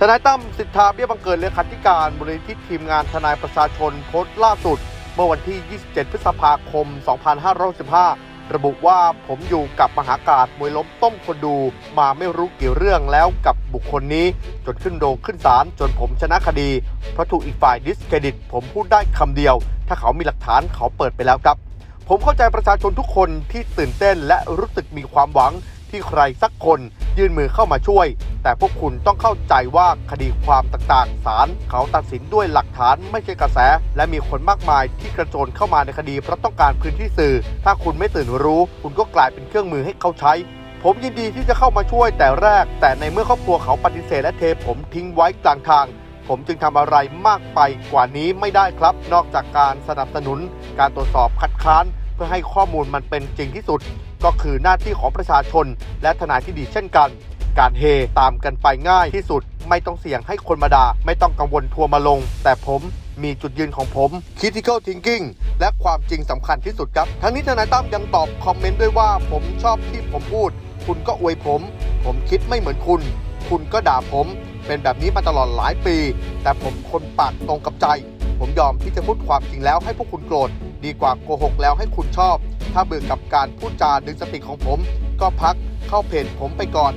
ทนายตั้มสิทธาเบี้ยบังเกิดเลขาธิการบริษัททีมงานทนายประชาชนโพสต์ล่าสุด เมื่อวันที่ 27 พฤษภาคม 2515ระบุว่าผมอยู่กับมหากาศมวยล้มต้มคนดูมาไม่รู้กี่เรื่องแล้วกับบุคคลนี้ จนขึ้นโรงขึ้นศาลจนผมชนะคดี เพราะถูกอีกฝ่ายดิสเครดิต ผมพูดได้คำเดียว ถ้าเขามีหลักฐานเขาเปิดไปแล้วครับ ผมเข้าใจประชาชนทุกคนที่ตื่นเต้นและรู้สึกมีความหวังที่ใครสักคนยื่นมือเข้ามาช่วย แต่พวกคุณต้องเข้าใจว่าคดีความต่างๆ ศาลเขาตัดสินด้วยหลักฐานไม่ใช่กระแส และมีคนมากมายที่กระโจนเข้ามาในคดีเพราะต้องการพื้นที่สื่อ ถ้าคุณไม่ตื่นรู้ คุณก็กลายเป็นเครื่องมือให้เขาใช้ผมยินดีที่จะเข้ามาช่วยแต่แรก แต่ในเมื่อครอบครัวเขาปฏิเสธและเทผมทิ้งไว้กลางทาง ผมจึงทำอะไรมากไปกว่านี้ไม่ได้ครับ นอกจากการสนับสนุน การตรวจสอบคัดค้าน เพื่อให้ข้อมูลมันเป็นจริงที่สุด ก็คือหน้าที่ของประชาชน และทนายที่ดีเช่นกัน การเฮตามกันไปง่ายที่สุด ไม่ต้องเสี่ยงให้คนมาด่าไม่ต้องกังวลทัวร์มาลง แต่ผมมีจุดยืนของผม critical thinking และความจริงสำคัญที่สุดครับ ทั้งนี้ทนายตั้มยังตอบคอมเมนต์ด้วยว่าผมชอบที่ผมพูด คุณก็อวยผม ผมคิดไม่เหมือนคุณ คุณก็ด่าผม เป็นแบบนี้มาตลอดหลายปี แต่ผมคนปากตรงกับใจ ผมยอมที่จะพูดความจริงแล้วให้พวกคุณโกรธ ดีกว่าโกหกแล้วให้คุณชอบ ถ้าเบื่อกับการพูดจาดึงสติของผม ก็พักเข้าเพจผมไปก่อน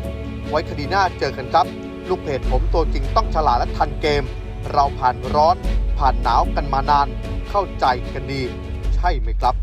ไว้คดีหน้าเจอกันครับ ลูกเพจผมตัวจริงต้องฉลาดและทันเกม เราผ่านร้อน ผ่านหนาวกันมานาน เข้าใจกันดี ใช่ไหมครับ